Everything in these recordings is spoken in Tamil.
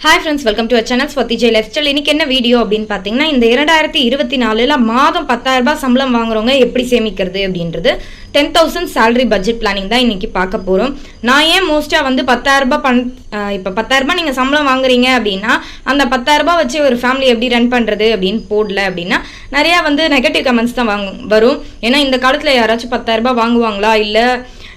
Hi friends welcome to channel Swathi Jai left style இன்னைக்கு என்ன வீடியோ அப்படின்னு பார்த்தீங்கன்னா இந்த இரண்டாயிரத்தி இருபத்தி நாலுல மாதம் பத்தாயிரம் ரூபாய் சம்பளம் வாங்குறவங்க எப்படி சேமிக்கிறது அப்படின்றது ten thousand salary budget planning தான் இன்னைக்கு பார்க்க போகிறோம் நான் ஏன் மோஸ்ட்டாக வந்து பத்தாயிரம் ரூபாய் பண் இப்போ பத்தாயிரம் ரூபாய் நீங்கள் சம்பளம் வாங்குறீங்க அப்படின்னா அந்த பத்தாயிரம் ரூபாய் வச்சு ஒரு ஃபேமிலி எப்படி ரன் பண்ணுறது அப்படின்னு போடல அப்படின்னா நிறையா வந்து நெகட்டிவ் கமெண்ட்ஸ் தான் வாங்க வரும். ஏன்னா இந்த காலத்தில் யாராச்சும் பத்தாயிரம் ரூபாய் வாங்குவாங்களா? இல்லை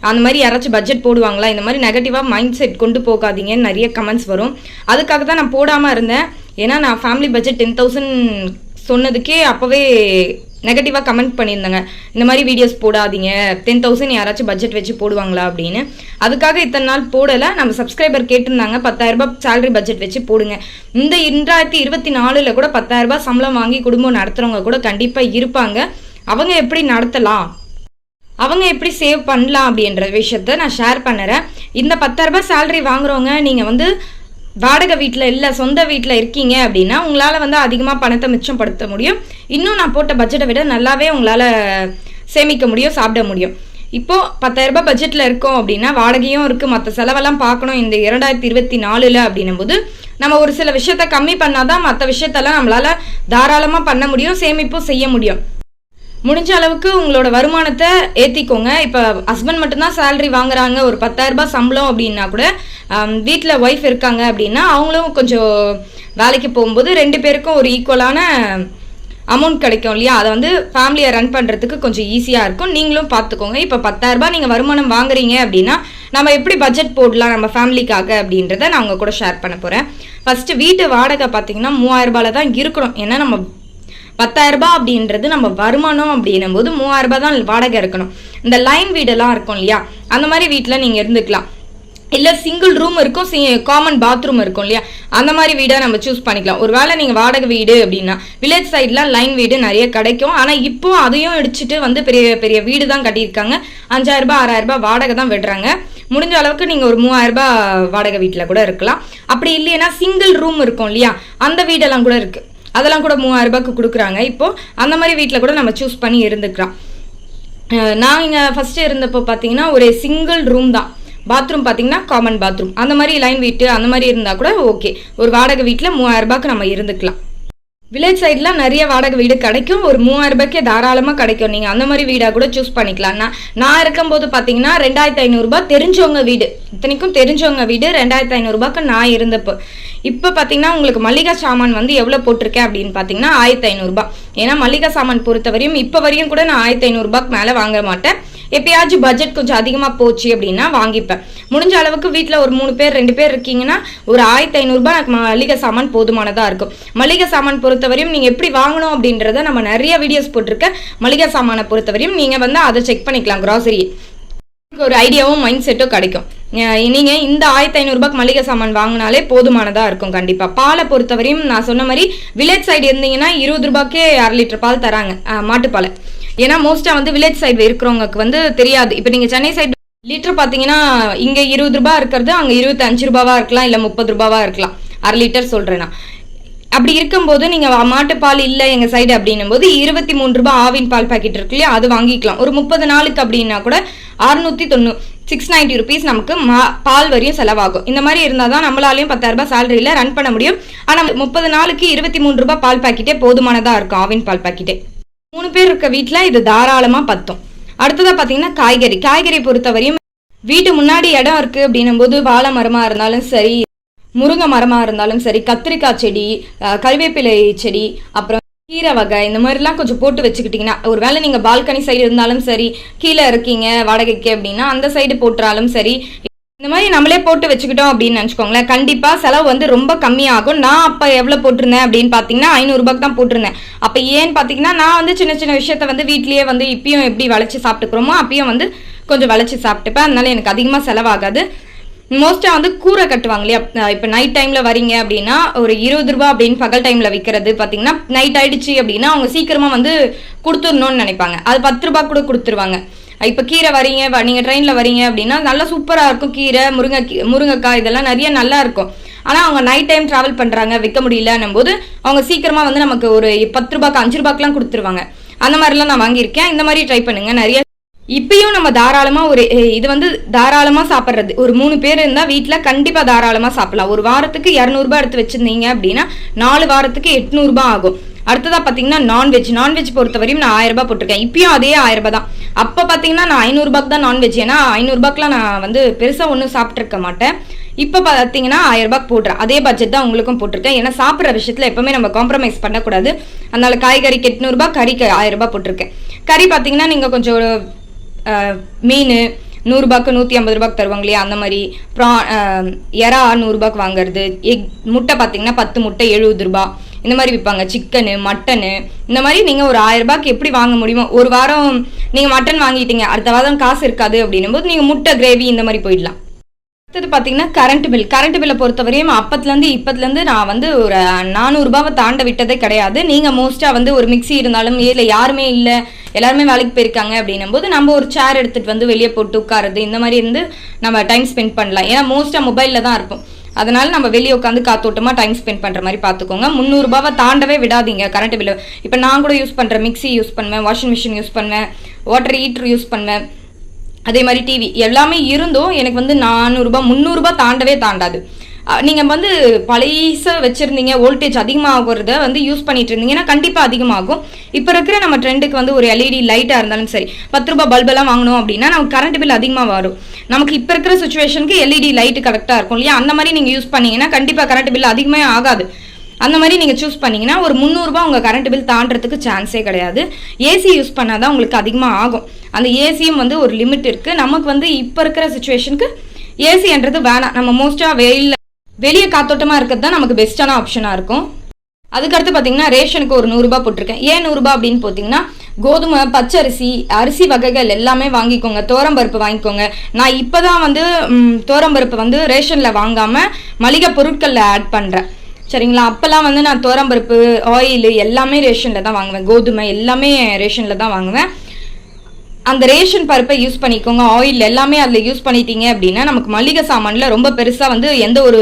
அந்த மாதிரி யாராச்சும் பட்ஜெட் போடுவாங்களா? இந்த மாதிரி நெகட்டிவாக மைண்ட் செட் கொண்டு போகாதீங்கன்னு நிறைய கமெண்ட்ஸ் வரும். அதுக்காக தான் நான் போடாமல் இருந்தேன். ஏன்னா நான் ஃபேமிலி பட்ஜெட் டென் தௌசண்ட் சொன்னதுக்கே அப்போவே நெகட்டிவாக கமெண்ட் பண்ணியிருந்தாங்க. இந்த மாதிரி வீடியோஸ் போடாதீங்க. டென் தௌசண்ட் யாராச்சும் பட்ஜெட் வச்சு போடுவாங்களா அப்படின்னு. அதுக்காக இத்தனை நாள் போடலை. நம்ம சப்ஸ்கிரைபர் கேட்டிருந்தாங்க. பத்தாயிரம் ரூபாய் பட்ஜெட் வச்சு போடுங்க. இந்த இரண்டாயிரத்தி இருபத்தி நாலில் கூட பத்தாயிரம் ரூபாய் சம்பளம் வாங்கி குடும்பம் நடத்துகிறவங்க கூட கண்டிப்பாக இருப்பாங்க. அவங்க எப்படி நடத்தலாம்? அவங்க எப்படி சேவ் பண்ணலாம் அப்படின்ற விஷயத்த நான் ஷேர் பண்ணுறேன். இந்த பத்தாயிரரூபா சேலரி வாங்குறவங்க நீங்கள் வந்து வாடகை வீட்டில் இல்லை சொந்த வீட்டில் இருக்கீங்க அப்படின்னா உங்களால் வந்து அதிகமாக பணத்தை மிச்சப்படுத்த முடியும். இன்னும் நான் போட்ட பட்ஜெட்டை விட நல்லாவே உங்களால் சேமிக்க முடியும் சாப்பிட முடியும். இப்போது பத்தாயிரரூபா பட்ஜெட்டில் இருக்கோம் அப்படின்னா வாடகையும் இருக்குது மற்ற செலவெல்லாம் பார்க்கணும். இந்த இரண்டாயிரத்தி இருபத்தி நாலில் அப்படின்னும் போது நம்ம ஒரு சில விஷயத்த கம்மி பண்ணாதான் மற்ற விஷயத்தெல்லாம் நம்மளால் தாராளமாக பண்ண முடியும் சேமிப்பும் செய்ய முடியும். முடிஞ்ச அளவுக்கு உங்களோட வருமானத்தை ஏற்றிக்கோங்க இப்போ ஹஸ்பண்ட் மட்டும்தான் சேலரி வாங்குறாங்க. ஒரு பத்தாயிரம் ரூபாய் சம்பளம் அப்படின்னா கூட வீட்டில் ஒய்ஃப் இருக்காங்க அப்படின்னா அவங்களும் கொஞ்சம் வேலைக்கு போகும்போது ரெண்டு பேருக்கும் ஒரு ஈக்குவலான அமௌண்ட் கிடைக்கும் இல்லையா? அதை வந்து ஃபேமிலியை ரன் பண்ணுறதுக்கு கொஞ்சம் ஈஸியாக இருக்கும். நீங்களும் பார்த்துக்கோங்க இப்போ பத்தாயிரம் ரூபாய் நீங்கள் வருமானம் வாங்குறீங்க அப்படின்னா நம்ம எப்படி பட்ஜெட் போடலாம் நம்ம ஃபேமிலிக்காக அப்படின்றத நான் உங்கள் கூட ஷேர் பண்ண போகிறேன் ஃபஸ்ட்டு வீட்டு வாடகை பார்த்தீங்கன்னா மூவாயிரரூபால தான் இருக்கணும். ஏன்னா நம்ம பத்தாயிரம் ரூபாய் அப்படின்றது நம்ம வருமானம் அப்படின்னும் போது மூவாயிரம் ரூபாய் தான் வாடகை இருக்கணும் இந்த லைன் வீடெல்லாம் இருக்கும் இல்லையா? அந்த மாதிரி வீட்டில் நீங்கள் இருந்துக்கலாம். இல்லை சிங்கிள் ரூம் இருக்கும் சி காமன் பாத்ரூம் இருக்கும் இல்லையா? அந்த மாதிரி வீடாக நம்ம சூஸ் பண்ணிக்கலாம். ஒரு வேளை நீங்கள் வாடகை வீடு அப்படின்னா வில்லேஜ் சைட்லாம் லைன் வீடு நிறைய கிடைக்கும். ஆனால் இப்போ அதையும் இடிச்சிட்டு வந்து பெரிய பெரிய வீடு தான் கட்டியிருக்காங்க. அஞ்சாயிரரூபா ஆறாயிரரூபா ஆறாயிரம் ரூபாய் வாடகை தான் விடுறாங்க. முடிஞ்ச அளவுக்கு நீங்கள் ஒரு மூவாயிரம் ரூபாய் வாடகை வீட்டில் கூட இருக்கலாம். அப்படி இல்லைன்னா சிங்கிள் ரூம் இருக்கும் இல்லையா? அந்த வீடெல்லாம் கூட இருக்குது அதெல்லாம் கூட மூவாயிரம் ரூபாய்க்கு கொடுக்குறாங்க. இப்போ அந்த மாதிரி வீட்டில் கூட நம்ம சூஸ் பண்ணி இருந்துக்கலாம். நான் இங்கே ஃபஸ்ட்டு இருந்தப்போ பார்த்தீங்கன்னா ஒரு சிங்கிள் ரூம் தான். பாத்ரூம் பார்த்தீங்கன்னா காமன் பாத்ரூம் அந்த மாதிரி லைன் வீட்டு அந்த மாதிரி இருந்தால் கூட ஓகே ஒரு வாடகை வீட்டில் மூவாயிரம் ரூபாய்க்கு நம்ம இருந்துக்கலாம். வில்லேஜ் சைட்லாம் நிறைய வாடகை வீடு கிடைக்கும். ஒரு மூவாயிரம் ரூபாய்க்கே தாராளமாக கிடைக்கும். நீங்கள் அந்த மாதிரி வீடாக கூட சூஸ் பண்ணிக்கலாம். நான் நான் இருக்கும்போது பார்த்தீங்கன்னா ரெண்டாயிரத்தி ஐநூறுரூபா தெரிஞ்சவங்க வீடு. இத்தனைக்கும் தெரிஞ்சவங்க வீடு ரெண்டாயிரத்தி ஐநூறுரூபாக்கு நான் இருந்தப்போ. இப்போ பார்த்தீங்கன்னா உங்களுக்கு மளிகை சாமான் வந்து எவ்வளோ போட்டிருக்கேன் அப்படின்னு பார்த்தீங்கன்னா ஆயிரத்தி ஐநூறுரூபா ஏன்னா மளிகை சாமான் பொறுத்த வரையும் இப்போ வரையும் கூட நான் ஆயிரத்தி ஐநூறுரூபாக்கு மேலே வாங்க மாட்டேன். எப்பயாச்சும் பட்ஜெட் கொஞ்சம் அதிகமாக போச்சு அப்படின்னா வாங்கிப்பேன். முடிஞ்ச அளவுக்கு வீட்டில் ஒரு மூணு பேர் ரெண்டு பேர் இருக்கீங்கன்னா ஒரு ஆயிரத்தி ஐநூறுரூபா எனக்கு மளிகை சாமான் போதுமானதாக இருக்கும். மளிகை சாமான் பொறுத்தவரையும் நீங்கள் எப்படி வாங்கணும் அப்படின்றத நம்ம நிறைய வீடியோஸ் போட்டிருக்கேன். மளிகை சாமானை பொறுத்தவரையும் நீங்கள் வந்து அதை செக் பண்ணிக்கலாம் கிராசரி ஒரு ஐடியாவும் மைண்ட் செட்டும் கிடைக்கும் நீங்கள் இந்த ஆயிரத்தி ஐநூறுரூபாய்க்கு மளிகை சாமான் வாங்கினாலே போதுமானதாக இருக்கும் கண்டிப்பாக பாலை பொறுத்தவரையும் நான் சொன்ன மாதிரி வில்லேஜ் சைடு இருந்தீங்கன்னா இருபது ரூபாய்க்கே அரை லிட்டர் பால் தராங்க. மாட்டுப்பாலை. ஏன்னா மோஸ்டா வந்து வில்லேஜ் சைடு இருக்கிறவங்களுக்கு வந்து தெரியாது. இப்போ நீங்க சென்னை சைடு லிட்டர் பார்த்தீங்கன்னா இங்க இருபது ரூபாய் இருக்கிறது அங்க இருபத்தி அஞ்சு ரூபாவா இருக்கலாம் இல்ல முப்பது ரூபாவா இருக்கலாம். அரை லிட்டர் சொல்கிறேன்னா அப்படி இருக்கும்போது நீங்க மாட்டு மாட்டுப்பால் இல்லை எங்க சைடு அப்படின்னும் போது இருபத்தி மூணு ரூபாய் ஆவின் பால் பாக்கெட் இருக்கு இல்லையா அது வாங்கிக்கலாம். ஒரு முப்பது நாளுக்கு அப்படின்னா கூட அறுநூத்தி தொண்ணூ சிக்ஸ் நைன்டி ருபீஸ் நமக்கு மா பால் வரையும் செலவாகும். இந்த மாதிரி இருந்தால் தான் நம்மளாலையும் பத்தாயிரம் ரூபாய் சேலரியில் ரன் பண்ண முடியும். ஆனால் முப்பது நாளுக்கு இருபத்தி மூணு ரூபாய் பால் பாக்கெட்டே போதுமானதாக இருக்கும் ஆவின் பால் பாக்கெட்டே மூணு பேர் இருக்க வீட்டில் இது தாராளமாக பத்தும். அடுத்ததாக பார்த்தீங்கன்னா காய்கறி. காய்கறி பொறுத்தவரையும் வீட்டு முன்னாடி இடம் இருக்கு அப்படின்னும் போது வாழை மரமாக இருந்தாலும் சரி முருங்கை மரமாக இருந்தாலும் சரி கத்திரிக்காய் செடி கருவேப்பிலை செடி அப்புறம் கீரை வகை இந்த மாதிரிலாம் கொஞ்சம் போட்டு வச்சுக்கிட்டிங்கன்னா ஒருவேளை நீங்கள் பால்கனி சைடு இருந்தாலும் சரி கீழே இருக்கீங்க வாடகைக்கு அப்படின்னா அந்த சைடு போட்டுறாலும் சரி இந்த மாதிரி நம்மளே போட்டு வச்சுக்கிட்டோம் அப்படின்னு நினச்சிக்கோங்களேன். கண்டிப்பாக செலவு வந்து ரொம்ப கம்மியாகும். நான் அப்போ எவ்வளோ போட்டிருந்தேன் அப்படின்னு பார்த்தீங்கன்னா ஐநூறுரூபாய்க்கு தான் போட்டிருந்தேன். அப்போ ஏன்னு பார்த்தீங்கன்னா நான் வந்து சின்ன சின்ன விஷயத்த வந்து வீட்லேயே வந்து இப்பயும் எப்படி வளைச்சி சாப்பிட்டுக்கிறோமோ அப்பயும் வந்து கொஞ்சம் வளைச்சி சாப்பிட்டுப்பேன். அதனால எனக்கு அதிகமாக செலவாகாது. மோஸ்ட்டாக வந்து கூரை கட்டுவாங்க இல்லையா? இப்போ நைட் டைமில் வரீங்க அப்படின்னா ஒரு இருபது ரூபா அப்படின்னு பகல் டைமில் விற்கிறது பார்த்தீங்கன்னா நைட் ஆயிடுச்சு அப்படின்னா அவங்க சீக்கிரமாக வந்து கொடுத்துடணும்னு நினைப்பாங்க. அது பத்து ரூபா கூட கொடுத்துருவாங்க. இப்போ கீரை வரீங்க நீங்கள் ட்ரெயினில் வரீங்க அப்படின்னா நல்லா சூப்பராக இருக்கும். கீரை முருங்கை முருங்கைக்காய் இதெல்லாம் நிறைய நல்லா இருக்கும். ஆனால் அவங்க நைட் டைம் ட்ராவல் பண்ணுறாங்க விற்க முடியலன்னும் போது அவங்க சீக்கிரமாக வந்து நமக்கு ஒரு பத்து ரூபாய்க்கு அஞ்சு ரூபாய்க்குலாம் கொடுத்துருவாங்க. அந்த மாதிரிலாம் நான் வாங்கியிருக்கேன். இந்த மாதிரி ட்ரை பண்ணுங்க. நிறைய இப்பயும் நம்ம தாராளமாக ஒரு இது வந்து தாராளமாக சாப்பிட்றது. ஒரு மூணு பேர் இருந்தால் வீட்டில் கண்டிப்பாக தாராளமாக சாப்பிடலாம். ஒரு வாரத்துக்கு இரநூறுபா எடுத்து வச்சுருந்தீங்க அப்படின்னா நாலு வாரத்துக்கு எட்நூறுபா ஆகும். அடுத்ததாக பார்த்தீங்கன்னா நான்வெஜ் நான்வெஜ் பொறுத்த வரையும் நான் ஆயிரம் ரூபாய் போட்டிருக்கேன். இப்பயும் அதே ஆயிரம் ரூபாய் தான். அப்போ பார்த்தீங்கன்னா நான் ஐநூறுபாக்கு தான் நான்வெஜ் ஏன்னா ஐநூறுபாக்கெலாம் நான் வந்து பெருசாக ஒன்றும் சாப்பிட்ருக்க மாட்டேன். இப்போ பார்த்தீங்கன்னா ஆயிரம் ரூபாய்க்கு போட்டுறேன் அதே பட்ஜெட் தான் உங்களுக்கும் போட்டிருக்கேன். ஏன்னா சாப்பிட்ற விஷயத்தில் எப்பவுமே நம்ம காம்ப்ரமைஸ் பண்ணக்கூடாது. அதனால் காய்கறிக்கு எட்நூறுபா கறிக்கு ஆயிரம் ரூபாய் போட்டிருக்கேன். கறி பார்த்தீங்கன்னா நீங்கள் கொஞ்சம் ஒரு மீன் நூறுரூபாக்கு நூற்றி ஐம்பது ரூபாய்க்கு தருவாங்க இல்லையா? அந்த மாதிரி. ப்ரா இறா எறா நூறுரூபாக்கு வாங்குறது. எக் முட்டை பார்த்தீங்கன்னா பத்து முட்டை எழுபது ரூபா இந்த மாதிரி விற்பாங்க சிக்கனு மட்டனு இந்த மாதிரி நீங்கள் ஒரு ஆயிரம் ரூபாய்க்கு எப்படி வாங்க முடியுமோ ஒரு வாரம் நீங்கள் மட்டன் வாங்கிட்டீங்க அடுத்த வாரம் காசு இருக்காது அப்படின்னும் போது நீங்கள் முட்டை கிரேவி இந்த மாதிரி போயிடலாம். அடுத்தது பார்த்தீங்கன்னா கரண்ட் பில் கரண்ட் பில்லை பொறுத்தவரையும் அப்பத்துலேருந்து இப்பத்துலேருந்து நான் வந்து ஒரு நானூறுரூபாவை தாண்ட விட்டதே கிடையாது. நீங்கள் மோஸ்ட்டாக வந்து ஒரு மிக்ஸி இருந்தாலும் இல்லை யாருமே இல்லை எல்லாருமே வேலைக்கு போயிருக்காங்க அப்படின்னும் போது நம்ம ஒரு சேர் எடுத்துகிட்டு வந்து வெளியே போட்டு உட்காருது இந்த மாதிரி இருந்து நம்ம டைம் ஸ்பெண்ட் பண்ணலாம். ஏன்னா மோஸ்ட்டாக மொபைலில் தான் இருப்போம் அதனால நம்ம வெளியே உட்காந்து காத்தோட்டமாக டைம் ஸ்பெண்ட் பண்ணுற மாதிரி பார்த்துக்கோங்க முந்நூறுரூபாவை தாண்டவே விடாதீங்க கரண்ட் பில்லு இப்போ நான் கூட யூஸ் பண்ணுறேன் மிக்ஸி யூஸ் பண்ணுவேன் வாஷிங் மிஷின் யூஸ் பண்ணுவேன் வாட்டர் ஹீட்டர் யூஸ் பண்ணுவேன். அதே மாதிரி டிவி எல்லாமே இருந்தும் எனக்கு வந்து நானூறுரூபா முந்நூறுரூபா தாண்டவே தாண்டாது. நீங்கள் வந்து பழைச வச்சுருந்தீங்க வோல்டேஜ் அதிகமாகிறத வந்து யூஸ் பண்ணிட்டு இருந்தீங்கன்னா கண்டிப்பாக அதிகமாகும். இப்போ இருக்கிற நம்ம ட்ரெண்டுக்கு வந்து ஒரு எல்இடி லைட்டாக இருந்தாலும் சரி பத்து ரூபாய் பல்பெல்லாம் வாங்கணும் அப்படின்னா நமக்கு கரண்ட் பில் அதிகமாக வரும். நமக்கு இப்போ இருக்கிற சுச்சுவேஷனுக்கு எல்இடி லைட்டு கரெக்டாக இருக்கும் இல்லையா? அந்த மாதிரி நீங்கள் யூஸ் பண்ணீங்கன்னா கண்டிப்பாக கரண்ட் பில் அதிகமே ஆகாது. அந்த மாதிரி நீங்கள் சூஸ் பண்ணீங்கன்னா ஒரு முந்நூறுரூபா உங்கள் கரண்ட் பில் தாண்டறதுக்கு சான்ஸே கிடையாது. ஏசி யூஸ் பண்ணால் தான் உங்களுக்கு அதிகமாக ஆகும். அந்த ஏசியும் வந்து ஒரு லிமிட் இருக்குது நமக்கு வந்து இப்போ இருக்கிற சுச்சுவேஷனுக்கு ஏசின்றது வேணாம். நம்ம மோஸ்ட்டாக வெயிலில் வெளியே காத்தோட்டமாக இருக்கிறது தான் நமக்கு பெஸ்ட்டான ஆப்ஷனாக இருக்கும். அதுக்கடுத்து பார்த்தீங்கன்னா ரேஷனுக்கு ஒரு நூறுரூபா போட்டிருக்கேன். ஏன் நூறுரூபா அப்படின்னு பார்த்தீங்கன்னா கோதுமை பச்சரிசி அரிசி வகைகள் எல்லாமே வாங்கிக்கோங்க. தோரம்பருப்பு வாங்கிக்கோங்க. நான் இப்போ தான் வந்து தோரம்பருப்பு வந்து ரேஷனில் வாங்காமல் மளிகை பொருட்களில் ஆட் பண்ணுறேன் சரிங்களா? அப்போல்லாம் வந்து நான் தோரம்பருப்பு ஆயில் எல்லாமே ரேஷனில் தான் வாங்குவேன். கோதுமை எல்லாமே ரேஷனில் தான் வாங்குவேன். அந்த ரேஷன் பருப்பை யூஸ் பண்ணிக்கோங்க ஆயில் எல்லாமே அதில் யூஸ் பண்ணிட்டீங்க அப்படின்னா நமக்கு மளிகை சாமானில் ரொம்ப பெருசாக வந்து எந்த ஒரு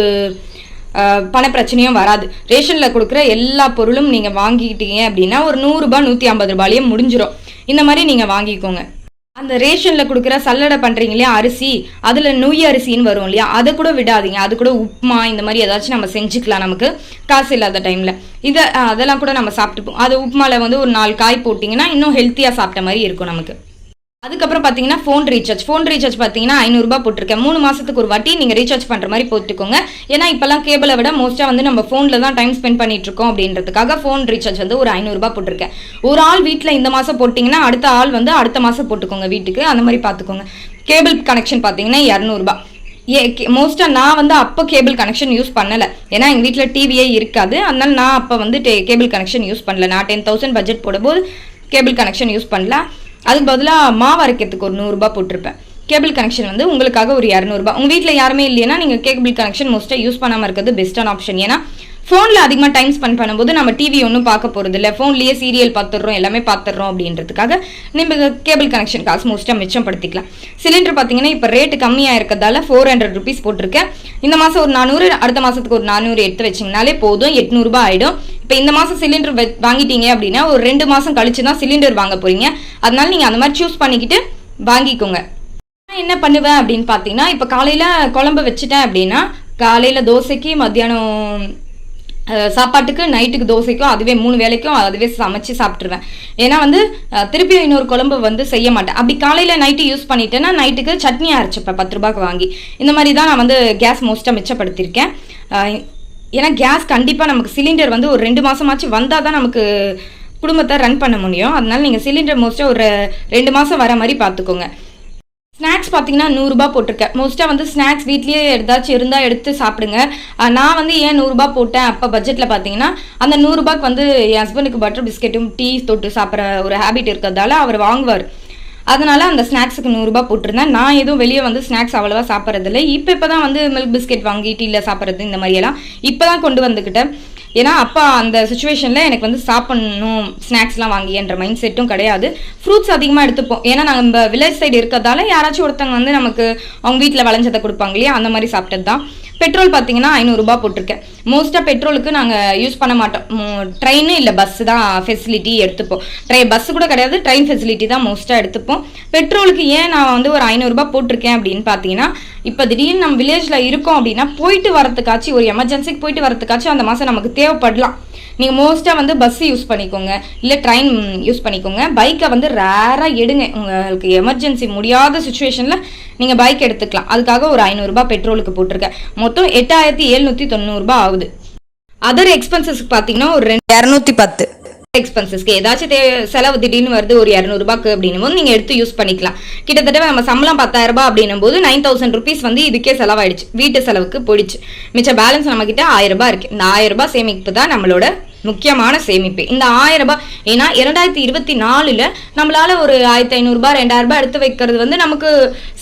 பண பிரச்சனையும் வராது. ரேஷனில் கொடுக்குற எல்லா பொருளும் நீங்கள் வாங்கிக்கிட்டீங்க அப்படின்னா ஒரு நூறுரூபா நூற்றி ஐம்பது ரூபாயிலேயே முடிஞ்சிடும் இந்த மாதிரி நீங்கள் வாங்கிக்கோங்க. அந்த ரேஷனில் கொடுக்குற சல்லடை பண்ணுறீங்க இல்லையா அரிசி அதில் நொய் அரிசின்னு வரும் இல்லையா அதை கூட விடாதீங்க. அது கூட உப்புமா இந்த மாதிரி ஏதாச்சும் நம்ம செஞ்சுக்கலாம் நமக்கு. காசு இல்லாத டைமில் இதை அதெல்லாம் கூட நம்ம சாப்பிட்டுப்போம். அது உப்புமாவில் வந்து ஒரு நாலு காய் போட்டிங்கன்னா இன்னும் ஹெல்த்தியாக சாப்பிட்ட மாதிரி இருக்கும் நமக்கு. அதுக்கப்புறம் பார்த்தீங்கன்னா ஃபோன் ரீசார்ஜ் ஃபோன் ரீசார்ஜ் பார்த்தீங்கன்னா ஐநூறுரூபா போட்டிருக்கேன். மூணு மாதத்துக்கு ஒரு வாட்டி நீங்கள் ரீசார்ஜ் பண்ணுற மாதிரி போட்டுக்கோங்க. ஏன்னா இப்போல்லாம் கேபிளை விட மோஸ்ட்டாக வந்து நம்ம ஃபோனில் தான் டைம் ஸ்பெண்ட் பண்ணிட்டு இருக்கோம் அப்படின்றதுக்காக ஃபோன் ரீசார்ஜ் வந்து ஒரு ஐநூறுரூபா போட்டிருக்கேன். ஒரு ஆள் வீட்டில் இந்த மாதம் போட்டிங்கன்னா அடுத்த ஆள் வந்து அடுத்த மாதம் போட்டுக்கோங்க வீட்டுக்கு. அந்த மாதிரி பார்த்துக்கோங்க கேபிள் கனெக்ஷன் பார்த்தீங்கன்னா இரநூறுபா ஏ மோஸ்ட்டாக நான் வந்து அப்போ கேபிள் கனெக்ஷன் யூஸ் பண்ணலை. ஏன்னா எங்கள் வீட்டில் டிவியே இருக்காது. அதனால நான் அப்போ வந்து கேபிள் கனெக்ஷன் யூஸ் பண்ணல. நான் டென் தௌசண்ட் பட்ஜெட் போடும்போது கேபிள் கனெக்ஷன் யூஸ் பண்ணல. அதுக்கு பதிலாக மாவு அரைக்கிறதுக்கு ஒரு நூறுரூபா போட்டிருப்பேன். கேபிள் கனெக்ஷன் வந்து உங்களுக்காக ஒரு இரநூறுபா உங்கள் வீட்டில் யாருமே இல்லைன்னா நீங்கள் கேபிள் கனெக்ஷன் மோஸ்ட்டாக யூஸ் பண்ணாமல் இருக்கிறது பெஸ்ட்டான ஆப்ஷன் ஏன்னா ஃபோனில் அதிகமாக டைம் ஸ்பெண்ட் பண்ணும்போது நம்ம டிவி ஒன்றும் பார்க்க போகிறது இல்லை ஃபோன்லேயே சீரியல் பார்த்துடுறோம் எல்லாமே பார்த்துடுறோம் அப்படின்றதுக்காக நம்ம கேபிள் கனெக்ஷன் காசு மோஸ்ட்டாக மிச்சப்படுத்திக்கலாம் சிலிண்டர் பார்த்தீங்கன்னா இப்போ ரேட்டு கம்மியாக இருக்கிறதால ஃபோர் ஹண்ட்ரட் ருபீஸ் போட்டிருக்கேன். இந்த மாதம் ஒரு நானூறு அடுத்த மாதத்துக்கு ஒரு நானூறு எடுத்து வச்சிங்கனாலே போதும் எட்நூறுபா ஆகிடும் இப்போ இந்த மாதம் சிலிண்டர் வாங்கிட்டீங்க அப்படின்னா ஒரு ரெண்டு மாதம் கழிச்சு தான் சிலிண்டர் வாங்க போகிறீங்க அதனால நீங்கள் அந்த மாதிரி சூஸ் பண்ணிக்கிட்டு வாங்கிக்கோங்க. நான் என்ன பண்ணுவேன் அப்படின்னு பார்த்தீங்கன்னா இப்போ காலையில் குழம்பு வச்சுட்டேன் அப்படின்னா காலையில் தோசைக்கு மத்தியானம் சாப்பாட்டுக்கு நைட்டுக்கு தோசைக்கும் அதுவே மூணு வேளைக்கும் அதுவே சமைச்சு சாப்பிட்ருவேன் ஏன்னா வந்து திருப்பியும் இன்னொரு குழம்பு வந்து செய்ய மாட்டேன். அப்படி காலையில் நைட்டு யூஸ் பண்ணிட்டேன்னா நைட்டுக்கு சட்னி அரைச்சிப்பேன் பத்து ரூபாய்க்கு வாங்கி. இந்த மாதிரி தான் நான் வந்து கேஸ் மோஸ்ட்டாக மிச்சப்படுத்தியிருக்கேன். ஏன்னா கேஸ் கண்டிப்பாக நமக்கு சிலிண்டர் வந்து ஒரு ரெண்டு மாதமாச்சு வந்தால் தான் நமக்கு குடும்பத்தை ரன் பண்ண முடியும். அதனால நீங்கள் சிலிண்டர் மோஸ்ட்டாக ஒரு ரெண்டு மாதம் வர மாதிரி பார்த்துக்கோங்க. ஸ்நாக்ஸ் பார்த்தீங்கன்னா நூறுரூபா போட்டிருக்கேன் மோஸ்ட்டாக வந்து ஸ்நாக்ஸ் வீட்லேயே ஏதாச்சும் இருந்தால் எடுத்து சாப்பிடுங்க. நான் வந்து ஏன் நூறுரூபா போட்டேன்? அப்போ பட்ஜெட்டில் பார்த்தீங்கன்னா அந்த நூறுரூபாக்கு வந்து என் ஹஸ்பண்டுக்கு பட்டர் பிஸ்கெட்டும் டீ தொட்டு சாப்பிட்ற ஒரு ஹேபிட் இருக்கிறதால அவர் வாங்குவார். அதனால அந்த ஸ்நாக்ஸுக்கு நூறுரூபா போட்டிருந்தேன். நான் எதுவும் வெளியே வந்து ஸ்நாக்ஸ் அவ்வளோவா சாப்பிட்றதில்ல. இப்போ இப்போ தான் வந்து மில்க் பிஸ்கெட் வாங்கி டீயில் சாப்பிட்றது இந்த மாதிரியெல்லாம் இப்போ தான் கொண்டு வந்துக்கிட்டேன். ஏன்னா அப்பா அந்த சுச்சுவேஷனில் எனக்கு வந்து சாப்பிடணும் ஸ்நாக்ஸ்லாம் வாங்கின்ற மைண்ட் செட்டும் கிடையாது. ஃப்ரூட்ஸ் அதிகமாக எடுத்துப்போம். ஏன்னா நம்ம வில்லேஜ் சைடு இருக்கிறதால யாராச்சும் ஒருத்தவங்க வந்து நமக்கு அவங்க வீட்டில் விளைஞ்சதை கொடுப்பாங்க இல்லையா? அந்த மாதிரி சாப்பிட்டது தான் பெட்ரோல் பார்த்தீங்கன்னா ஐநூறுரூபா போட்டிருக்கேன். மோஸ்ட்டாக பெட்ரோலுக்கு நாங்கள் யூஸ் பண்ண மாட்டோம். ட்ரெயினும் இல்லை பஸ்ஸு தான் ஃபெசிலிட்டி எடுத்துப்போம். ட்ரெயின் பஸ்ஸு கூட கிடையாது ட்ரெயின் ஃபெசிலிட்டி தான் மோஸ்ட்டாக எடுத்துப்போம். பெட்ரோலுக்கு ஏன் நான் வந்து ஒரு ஐநூறுரூபா போட்டிருக்கேன் அப்படின்னு பார்த்தீங்கன்னா இப்போ திடீர்னு நம்ம வில்லேஜில் இருக்கோம் அப்படின்னா போயிட்டு வரதுக்காச்சும் ஒரு எமர்ஜென்சிக்கு போயிட்டு வரதுக்காச்சும் அந்த மாதம் நமக்கு தேவைப்படலாம். நீங்கள் மோஸ்ட்டாக வந்து பஸ் யூஸ் பண்ணிக்கோங்க. இல்லை ட்ரெயின் யூஸ் பண்ணிக்கோங்க. பைக்கை வந்து ரேராக எடுங்க. உங்களுக்கு எமர்ஜென்சி முடியாத சுச்சுவேஷனில் நீங்கள் பைக் எடுத்துக்கலாம். அதுக்காக ஒரு ஐநூறுரூபா பெட்ரோலுக்கு போட்டிருக்கேன். மொத்தம் எட்டாயிரத்தி எழுநூற்றி தொண்ணூறுரூபா ஆகுது. அதர் எக்ஸ்பென்சஸ்க்கு பார்த்தீங்கன்னா ஒரு ரெண்டு இரநூத்தி பத்து. எக்ஸ்பென்சஸ்க்கு ஏதாச்சும் தே செலவு திடீர்னு வருது ஒரு இரநூறுபாக்கு அப்படின்னும் போது நீங்கள் எடுத்து யூஸ் பண்ணிக்கலாம். கிட்டத்தட்ட நம்ம சம்பளம் பத்தாயிரம் ரூபாய் அப்படின்னும் போது நைன் தௌசண்ட் ருபீஸ் வந்து இதுக்கே செலவாயிடுச்சு. வீட்டு செலவுக்கு போயிடுச்சு. மிச்ச பேலன்ஸ் நம்ம ஆயிரம் ரூபாய் இருக்கு. இந்த ஆயிரம் ரூபாய் சேமிப்பு தான் நம்மளோட முக்கியமான சேமிப்பு. இந்த ஆயிரம் ரூபாய் ஏன்னா இரண்டாயிரத்தி இருபத்தி நாலுல நம்மளால ஒரு ஆயிரத்தி ஐநூறுரூபா ரெண்டாயிரம் ரூபாய் எடுத்து வைக்கிறது வந்து நமக்கு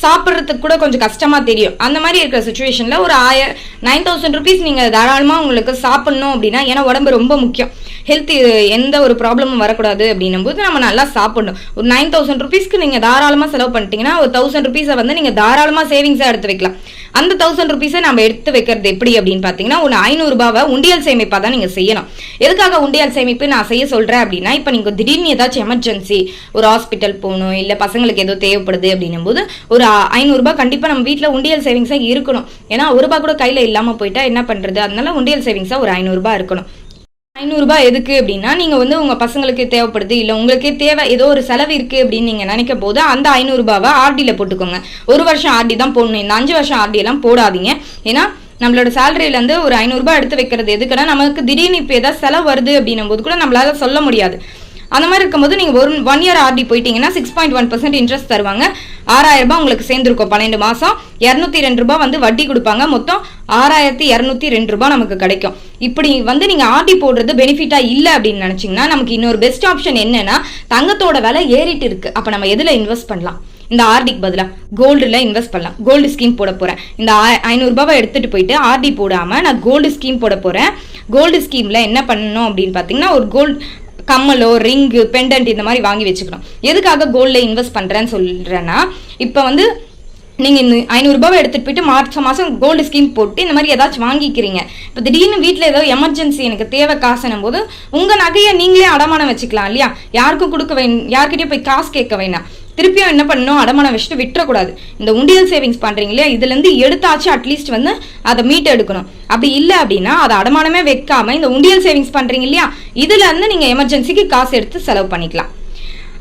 சாப்பிட்றதுக்கு கூட கொஞ்சம் கஷ்டமா தெரியும். அந்த மாதிரி இருக்கிற சுச்சுவேஷன்ல ஒரு ஆயிரம் நைன் தௌசண்ட் ருபீஸ் நீங்க தாராளமா உங்களுக்கு சாப்பிடணும் அப்படின்னா ஏன்னா உடம்பு ரொம்ப முக்கியம். ஹெல்த் எந்த ஒரு ப்ராப்ளமும் வரக்கூடாது அப்படின்னும் போது நம்ம நல்லா சாப்பிடணும். ஒரு நைன் தௌசண்ட் ருபீஸ்க்கு நீங்கள் தாராளமாக செலவு பண்ணிட்டீங்கன்னா ஒரு தௌசண்ட் ருபீஸை வந்து நீங்கள் தாராளமாக சேவிங்ஸாக எடுத்து வைக்கலாம். அந்த தௌசண்ட் ருபீஸை நம்ம எடுத்து வைக்கிறது எப்படி அப்படின்னு பார்த்தீங்கன்னா ஒரு ஐநூறுரூபாவை உண்டியல் சேமிப்பாக தான் நீங்கள் செய்யணும் எதுக்காக உண்டியல் சேமிப்பு நான் செய்ய சொல்கிறேன் அப்படின்னா இப்போ நீங்கள் திடீர்னு ஏதாச்சும் எமர்ஜென்சி ஒரு ஹாஸ்பிட்டல் போகணும் இல்லை பசங்களுக்கு ஏதோ தேவைப்படுது அப்படின்னும் போது ஒரு ஐநூறுரூபா கண்டிப்பாக நம்ம வீட்டில் உண்டியல் சேவிங்ஸாக இருக்கணும். ஏன்னா ஒரு ரூபா கூட கையில் இல்லாமல் போயிட்டா என்ன பண்ணுறது அதனால உண்டியல் சேவிங்ஸாக ஒரு ஐநூறுரூபா இருக்கணும். ஐநூறுரூபா எதுக்கு அப்படின்னா நீங்கள் வந்து உங்கள் பசங்களுக்கு தேவைப்படுது இல்லை உங்களுக்கே தேவை ஏதோ ஒரு செலவு இருக்குது அப்படின்னு நீங்கள் நினைக்கும் போது அந்த ஐநூறுரூபாவை ஆர்டியில் போட்டுக்கோங்க. ஒரு வருஷம் ஆர்டி தான் போடணும். இந்த அஞ்சு வருஷம் ஆர்டியெல்லாம் போடாதீங்க. ஏன்னா நம்மளோட சேலரியிலேருந்து ஒரு ஐநூறுரூபா எடுத்து வைக்கிறது. எதுக்குன்னா நமக்கு திடீர்னு இப்போ ஏதாவது செலவு வருது அப்படின்னும் போது கூட நம்மளால சொல்ல முடியாது. அந்த மாதிரி இருக்கும்போது நீங்கள் ஒரு ஒன் இயர் ஆர்டி போயிட்டீங்கன்னா six point one percent interest தருவாங்க. ஆறாயிரம் ரூபாய் உங்களுக்கு சேர்ந்துருக்கும். பன்னெண்டு மாதம் இரநூத்தி ரெண்டு ரூபாய் வந்து வட்டி கொடுப்பாங்க. மொத்தம் ஆறாயிரத்தி இரநூத்தி ரெண்டு ரூபாய் நமக்கு கிடைக்கும். இப்படி வந்து நீங்கள் ஆர்டி போடுறது பெனிஃபிட்டாக இல்லை அப்படின்னு நினச்சிங்கன்னா நமக்கு இன்னொரு பெஸ்ட் ஆப்ஷன் என்னென்னா தங்கத்தோட விலை ஏறிட்டு இருக்குது அப்போ நம்ம எதில் இன்வெஸ்ட் பண்ணலாம்? இந்த ஆர்டிக்கு பதிலாக கோல்டில் இன்வெஸ்ட் பண்ணலாம். கோல்டு ஸ்கீம் போட போகிறேன் இந்த ஐநூறுரூபாவை எடுத்துகிட்டு போயிட்டு ஆர்டி போடாமல் நான் கோல்டு ஸ்கீம் போட போகிறேன் கோல்டு ஸ்கீமில் என்ன பண்ணணும் அப்படின்னு பார்த்தீங்கன்னா ஒரு கோல்டு கம்மலோ ரிங்கு பெண்டன்ட் இந்த மாதிரி வாங்கி வச்சுக்கணும். எதுக்காக கோல்டில் இன்வெஸ்ட் பண்ணுறேன்னு சொல்கிறேன்னா இப்போ வந்து நீங்கள் இந்த ஐநூறுரூபாவை எடுத்துகிட்டு போயிட்டு மார்ச் மாதம் கோல்டு ஸ்கீம் போட்டு இந்த மாதிரி ஏதாச்சும் வாங்கிக்கிறீங்க. இப்போ திடீர்னு வீட்டில் ஏதோ எமர்ஜென்சி எனக்கு தேவை காசுனும் போது உங்கள் நகையை நீங்களே அடமானம் வச்சுக்கலாம் இல்லையா? யாருக்கும் கொடுக்க வேணும் யார்கிட்டயும் போய் காசு கேட்க வேணாம். திருப்பியும் என்ன பண்ணணும்? அடமானம் வச்சுட்டு விட்டுறக்கூடாது. இந்த உண்டியல் சேவிங்ஸ் பண்ணுறீங்க இல்லையா? இதுலேருந்து எடுத்தாச்சு அட்லீஸ்ட் வந்து அதை மீட்டு எடுக்கணும். அப்படி இல்லை அப்படின்னா அதை அடமானமே வைக்காமல் இந்த உண்டியல் சேவிங்ஸ் பண்ணுறீங்க இல்லையா? இதுலேருந்து நீங்கள் எமர்ஜென்சிக்கு காசு எடுத்து செலவு பண்ணிக்கலாம்.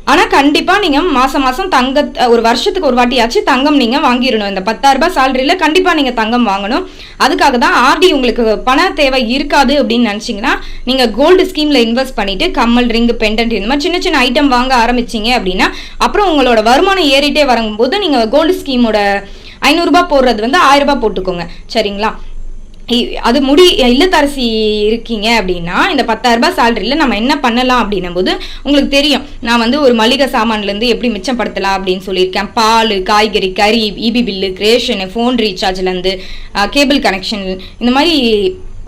ஆனால் கண்டிப்பாக நீங்கள் மாதம் மாதம் தங்க ஒரு வருஷத்துக்கு ஒரு வாட்டியாச்சும் தங்கம் நீங்கள் வாங்கிடணும். இந்த பத்தாயிரரூபா சேலரியில் கண்டிப்பாக நீங்கள் தங்கம் வாங்கணும். அதுக்காக தான் ஆர்டி உங்களுக்கு பண தேவை இருக்காது அப்படின்னு நினச்சிங்கன்னா நீங்கள் கோல்டு ஸ்கீமில் இன்வெஸ்ட் பண்ணிவிட்டு கம்மல் ரிங்கு பெண்டன்ட் இந்த மாதிரி சின்ன சின்ன ஐட்டம் வாங்க ஆரம்பிச்சிங்க அப்படின்னா அப்புறம் உங்களோட வருமானம் ஏறிட்டே வரும்போது நீங்கள் கோல்டு ஸ்கீமோட ஐநூறுரூபா போடுறது வந்து ஆயிரம் ரூபாய் போட்டுக்கோங்க. சரிங்களா? அது முடி இல்லத்தரசி இருக்கீங்க அப்படின்னா இந்த பத்தாயிரரூபா ரூபாய் சேலரியில் நம்ம என்ன பண்ணலாம் அப்படின்னும் போது உங்களுக்கு தெரியும். நான் வந்து ஒரு மளிகை சாமான்லேருந்து எப்படி மிச்சப்படுத்தலாம் அப்படின்னு சொல்லியிருக்கேன். பால் காய்கறி கறி இபி பில்லு கிரேஷனு ஃபோன் ரீசார்ஜ்லேருந்து கேபிள் கனெக்ஷன் இந்த மாதிரி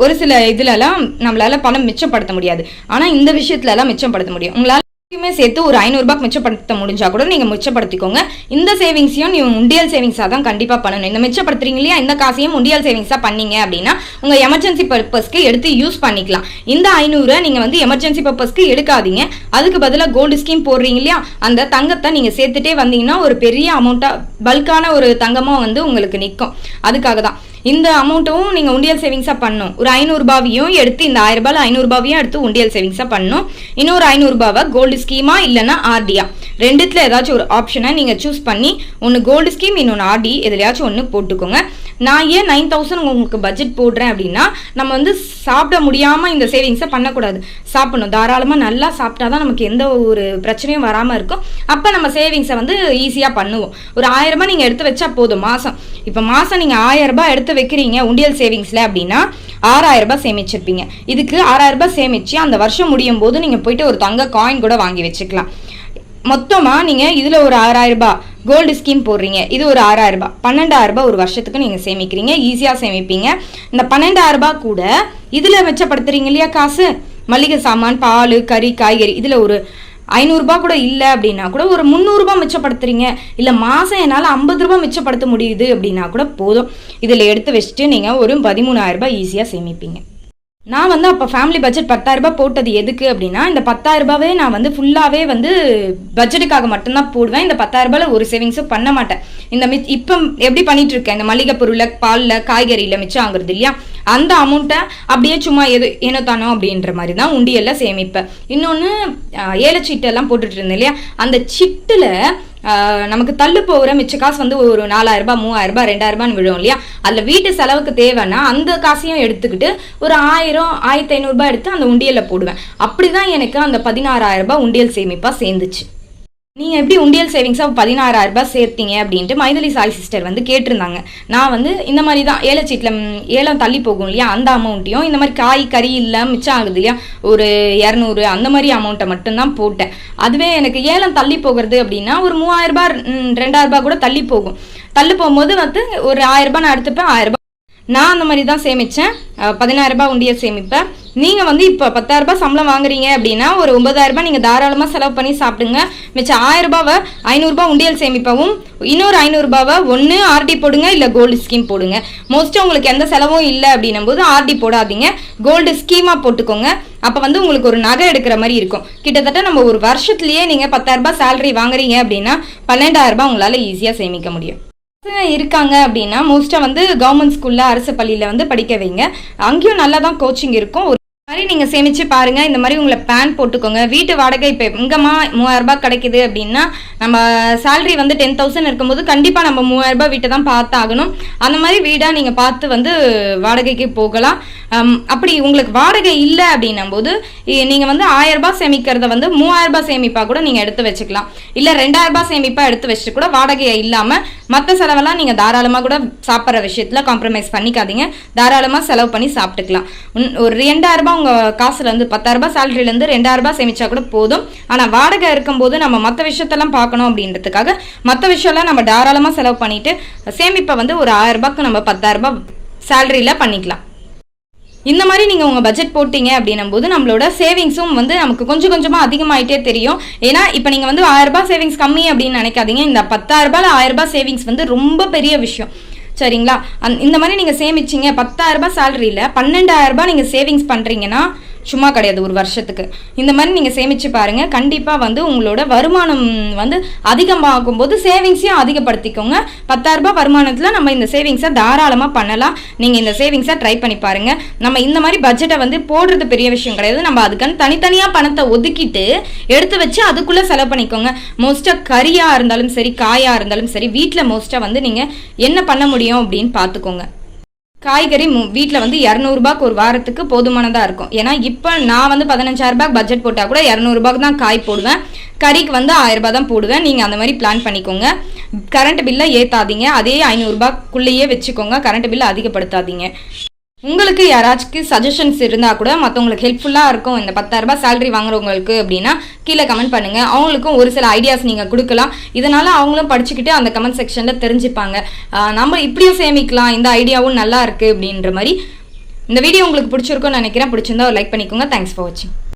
ஒரு சில இதுலலாம் நம்மளால பணம் மிச்சப்படுத்த முடியாது. ஆனால் இந்த விஷயத்துலலாம் மிச்சப்படுத்த முடியும். உங்களால் எல்லாத்தையுமே சேர்த்து ஒரு ஐநூறுபாக்கு மிச்சப்படுத்த முடிஞ்சா கூட நீங்கள் மிச்சப்படுத்திக்கோங்க. இந்த சேவிங்ஸையும் நீங்கள் உண்டியல் சேவிங்ஸாக தான் கண்டிப்பாக பண்ணணும். இந்த மிச்சப்படுத்துறீங்க இல்லையா? இந்த காசையும் உண்டியல் சேவிங்ஸாக பண்ணீங்க அப்படின்னா உங்கள் எமர்ஜென்சி பர்பஸ்க்கு எடுத்து யூஸ் பண்ணிக்கலாம். இந்த ஐநூறு நீங்கள் வந்து எமர்ஜென்சி பர்பஸ்க்கு எடுக்காதீங்க. அதுக்கு பதிலாக கோல்டு ஸ்கீம் போடுறீங்க இல்லையா? அந்த தங்கத்தை நீங்கள் சேர்த்துட்டே வந்தீங்கன்னா ஒரு பெரிய அமௌண்ட்டாக பல்கான ஒரு தங்கமாக வந்து உங்களுக்கு நிற்கும் அதுக்காக தான். இந்த அமௌண்ட்டும் நீங்கள் உண்டியல் சேவிங்ஸாக பண்ணணும் ஒரு ஐநூறுரூபாவையும் எடுத்து இந்த ஆயிரம் ரூபாயில் எடுத்து உண்டியல் சேவிங்ஸாக பண்ணணும் இன்னொரு ஐநூறுரூபாவை கோல்டு ஸ்கீமா இல்லைன்னா ஆர்டியா ரெண்டுத்தில் ஏதாச்சும் ஒரு ஆப்ஷனை நீங்கள் சூஸ் பண்ணி ஒன்று கோல்டு ஸ்கீம் இன்னொன்று ஆர்டி எதுலையாச்சும் ஒன்று போட்டுக்கோங்க. நான் ஏன் நைன் தௌசண்ட் உங்களுக்கு பட்ஜெட் போடுறேன் அப்படின்னா நம்ம வந்து சாப்பிட முடியாமல் இந்த சேவிங்ஸை பண்ணக்கூடாது. சாப்பிடணும். தாராளமாக நல்லா சாப்பிட்டா தான் நமக்கு எந்த ஒரு பிரச்சனையும் வராமல் இருக்கும். அப்போ நம்ம சேவிங்ஸை வந்து ஈஸியாக பண்ணுவோம். ஒரு ஆயிரரூபா நீங்கள் எடுத்து வச்சா போதும் மாதம் இப்போ மாதம் நீங்கள் ஆயிரரூபா எடுத்து வைக்கிறீங்க உண்டியல் சேவிங்ஸில் அப்படின்னா ஆறாயிரரூபா ரூபாய் சேமிச்சிருப்பீங்க. இதுக்கு ஆறாயிரரூபா சேமிச்சு அந்த வருஷம் முடியும் போது நீங்கள் போயிட்டு ஒரு தங்க காயின் கூட வாங்கி வச்சுக்கலாம். மொத்தமாக நீங்கள் இதில் ஒரு ஆறாயிரரூபா கோல்டு ஸ்கீம் போடுறீங்க. இது ஒரு ஆறாயிரம் ரூபாய். பன்னெண்டாயிரம் ரூபாய் ஒரு வருஷத்துக்கு நீங்கள் சேமிக்கிறீங்க. ஈஸியாக சேமிப்பீங்க. இந்த பன்னெண்டாயிரம் ரூபாய் கூட இதில் மிச்சப்படுத்துறீங்க இல்லையா காசு? மளிகை சாமான் பால் கறி காய்கறி. இதில் ஒரு ஐநூறுரூபா கூட இல்லை அப்படின்னா கூட ஒரு முந்நூறுரூபா மிச்சப்படுத்துறீங்க. இல்லை மாதம் என்னால் ஐம்பது ரூபா மிச்சப்படுத்த முடியுது அப்படின்னா கூட போதும். இதில் எடுத்து வச்சுட்டு நீங்கள் ஒரு பதிமூணாயிரம் ரூபாய் ஈஸியாக சேமிப்பீங்க. நான் வந்து அப்போ ஃபேமிலி பட்ஜெட் பத்தாயிரரூபா போட்டது எதுக்கு அப்படின்னா இந்த பத்தாயிரரூபாவே நான் வந்து ஃபுல்லாகவே வந்து பட்ஜெட்டுக்காக மட்டும்தான் போடுவேன். இந்த பத்தாயிரரூபாவில் ஒரு சேவிங்ஸும் பண்ண மாட்டேன். இந்த மிச் இப்போ எப்படி பண்ணிட்டு இருக்கேன் இந்த மளிகை பொருளில் பாலில் காய்கறியில் மிச்சம் ஆகுறது இல்லையா? அந்த அமௌண்ட்டை அப்படியே சும்மா எது ஏனோ தானோ அப்படின்ற மாதிரி தான் உண்டியெல்லாம் சேமிப்பேன் இன்னொன்று ஏலச்சீட்டெல்லாம் போட்டுட்டு இருந்தேன் இல்லையா? அந்த சிட்டில் நமக்கு தள்ளு போகிற மிச்ச காசு வந்து ஒரு நாலாயிரம் ரூபாய் மூவாயிரம் ரூபாய் ரெண்டாயிரம் ரூபான்னு விழும் இல்லையா? அதில் வீட்டு செலவுக்கு தேவைன்னா அந்த காசையும் எடுத்துக்கிட்டு ஒரு ஆயிரம் ஆயிரத்தி ஐநூறுரூபா எடுத்து அந்த உண்டியலில் போடுவேன். அப்படி தான் எனக்கு அந்த பதினாறாயிரம் ரூபாய் உண்டியல் சேமிப்பாக சேர்ந்துச்சு. நீங்கள் எப்படி உண்டியல் சேவிங்ஸாக பதினாறாயிரம் ரூபாய் சேர்த்தீங்க அப்படின்ட்டு மைதலி சாய் சிஸ்டர் வந்து கேட்டிருந்தாங்க. நான் வந்து இந்த மாதிரி தான் ஏலச்சீட்டில் ஏலம் தள்ளி போகும் இல்லையா அந்த அமௌண்ட்டையும் இந்த மாதிரி காய் கறி இல்லை மிச்சம் ஆகுது இல்லையா ஒரு இரநூறு அந்த மாதிரி அமௌண்ட்டை மட்டும்தான் போட்டேன். அதுவே எனக்கு ஏலம் தள்ளி போகிறது அப்படின்னா ஒரு மூவாயிரரூபா ரெண்டாயிரரூபா கூட தள்ளி போகும். தள்ளி போகும்போது வந்து ஒரு ஆயிரரூபா நான் எடுத்துப்பேன் ஆயிரரூபா நான் அந்த மாதிரி தான் சேமித்தேன் பதினாயிரரூபா உண்டியல் சேமிப்பேன். நீங்கள் வந்து இப்போ பத்தாயிரரூபா சம்பளம் வாங்குறீங்க அப்படின்னா ஒரு ஒன்பதாயிரரூபா நீங்கள் தாராளமாக செலவு பண்ணி சாப்பிடுங்க. மிச்சம் ஆயிரம் ரூபாவை ஐநூறுரூபா உண்டியல் சேமிப்பவும் இன்னொரு ஐநூறுரூபாவை ஒன்று ஆர்டி போடுங்க இல்லை கோல்டு ஸ்கீம் போடுங்க. மோஸ்ட்டாக உங்களுக்கு எந்த செலவும் இல்லை அப்படின்னும் போது ஆர்டி போடாதீங்க. கோல்டு ஸ்கீமாக போட்டுக்கோங்க. அப்போ வந்து உங்களுக்கு ஒரு நகை எடுக்கிற மாதிரி இருக்கும். கிட்டத்தட்ட நம்ம ஒரு வருஷத்துலேயே நீங்கள் பத்தாயிரரூபா சேலரி வாங்குறீங்க அப்படின்னா பன்னெண்டாயிரரூபா உங்களால் ஈஸியாக சேமிக்க முடியும். பசங்க இருக்காங்க அப்படின்னா மோஸ்ட்டாக வந்து கவர்மெண்ட் ஸ்கூலில் அரசு பள்ளியில் வந்து படிக்க வைங்க. அங்கேயும் நல்லா தான் கோச்சிங் இருக்கும். ஒரு மாதிரி நீங்கள் சேமித்து பாருங்கள் இந்த மாதிரி உங்களை பேன் போட்டுக்கோங்க. வீட்டு வாடகை இப்போ எங்கம்மா மூவாயிரம் கிடைக்குது அப்படின்னா நம்ம சேலரி வந்து டென் தௌசண்ட் இருக்கும்போது கண்டிப்பாக நம்ம மூவாயிரம் ரூபாய் வீட்டை தான் பார்த்தாகணும். அந்த மாதிரி வீடாக நீங்கள் பார்த்து வந்து வாடகைக்கு போகலாம். அப்படி உங்களுக்கு வாடகை இல்லை அப்படின்னும் போது நீங்கள் வந்து ஆயிரம் சேமிக்கிறத வந்து மூவாயிரரூபா சேமிப்பாக கூட நீங்கள் எடுத்து வச்சுக்கலாம். இல்லை ரெண்டாயிரரூபா சேமிப்பாக எடுத்து வச்சுட்டு கூட வாடகையை இல்லாமல் மற்ற செலவெல்லாம் நீங்கள் தாராளமாக கூட சாப்பிட்ற விஷயத்தில் காம்ப்ரமைஸ் பண்ணிக்காதீங்க. தாராளமாக செலவு பண்ணி சாப்பிட்டுக்கலாம். ஒரு ரெண்டாயிரம் உங்கள் காசுலேருந்து பத்தாயிரரூபா சேலரியிலேருந்து பத்தாயிரம் ரூபாய் சேமிச்சா கூட போதும். ஆனால் வாடகை இருக்கும்போது நம்ம மற்ற விஷயத்தெல்லாம் பார்க்கணும் அப்படின்றதுக்காக மற்ற விஷயம்லாம் நம்ம தாராளமாக செலவு பண்ணிட்டு சேமிப்பை வந்து ஒரு ஆயிரரூபாக்கு நம்ம பத்தாயிரம் ரூபாய் பண்ணிக்கலாம். இந்த மாதிரி நீங்கள் உங்கள் பட்ஜெட் போட்டிங்க அப்படின்னும் போது நம்மளோட சேவிங்ஸும் வந்து நமக்கு கொஞ்சம் கொஞ்சமாக அதிகமாயிட்டே தெரியும். ஏன்னா இப்போ நீங்கள் வந்து ஆயிரரூபா சேவிங்ஸ் கம்மி அப்படின்னு நினைக்காதீங்க. இந்த பத்தாயிரம் ஆயிரரூபா ஆயிரம் சேவிங்ஸ் வந்து ரொம்ப பெரிய விஷயம். சரிங்களா? அந் இந்த மாதிரி நீங்கள் சேமிச்சீங்க. பத்தாயிரரூபா ரூபாய் சேலரியில் பன்னெண்டாயிரம் ரூபாய் நீங்கள் சேவிங்ஸ் பண்ணுறீங்கன்னா சும்மா கிடையாது ஒரு வருஷத்துக்கு. இந்த மாதிரி நீங்கள் சேமித்து பாருங்கள் கண்டிப்பாக வந்து உங்களோட வருமானம் வந்து அதிகமாகும் போது சேவிங்ஸையும் அதிகப்படுத்திக்கோங்க. பத்தாயிரரூபா வருமானத்தில் நம்ம இந்த சேவிங்ஸை தாராளமாக பண்ணலாம். நீங்கள் இந்த சேவிங்ஸை ட்ரை பண்ணி பாருங்க. நம்ம இந்த மாதிரி பட்ஜெட்டை வந்து போடுறது பெரிய விஷயம் கிடையாது. நம்ம அதுக்கான தனித்தனியாக பணத்தை ஒதுக்கிட்டு எடுத்து வச்சு அதுக்குள்ளே செலவு பண்ணிக்கோங்க. மோஸ்ட்டாக கறியாக இருந்தாலும் சரி காயாக இருந்தாலும் சரி வீட்டில் மோஸ்ட்டாக வந்து நீங்கள் என்ன பண்ண முடியும் அப்படின்னு பார்த்துக்கோங்க. காய்கறி வீட்டில் வந்து இரநூறுபாக்கு ஒரு வாரத்துக்கு போதுமானதாக இருக்கும். ஏன்னா இப்போ நான் வந்து பதினஞ்சாயிரரூபாய்க்கு பட்ஜெட் போட்டால் கூட இரநூறுபாக்கு தான் காய் போடுவேன். கறிக்கு வந்து ஆயிரரூபா தான் போடுவேன். நீங்கள் அந்த மாதிரி பிளான் பண்ணிக்கோங்க. கரண்ட் பில்லை ஏற்றாதீங்க அதே ஐநூறுரூபாக்குள்ளேயே வச்சுக்கோங்க. கரண்ட் பில்லை அதிகப்படுத்தாதீங்க. உங்களுக்கு யாராச்சும் சஜஷன்ஸ் இருந்தால் கூட மற்றவங்களுக்கு ஹெல்ப்ஃபுல்லாக இருக்கும். இந்த பத்தாயிரரூபா சேலரி வாங்குறவங்களுக்கு அப்படின்னா கீழே கமெண்ட் பண்ணுங்கள் அவங்களுக்கும் ஒரு சில ஐடியாஸ் நீங்கள் கொடுக்கலாம். இதனால் அவங்களும் படிச்சுக்கிட்டு அந்த கமெண்ட் செக்ஷனில் தெரிஞ்சுப்பாங்க. நம்ம இப்படியும் சேமிக்கலாம். இந்த ஐடியாவும் நல்லா இருக்குது அப்படின்ற மாதிரி. இந்த வீடியோ உங்களுக்கு பிடிச்சிருக்கும்னு நினைக்கிறேன். பிடிச்சிருந்தா ஒரு லைக் பண்ணிக்கோங்க. தேங்க்ஸ் ஃபார் வாட்சிங்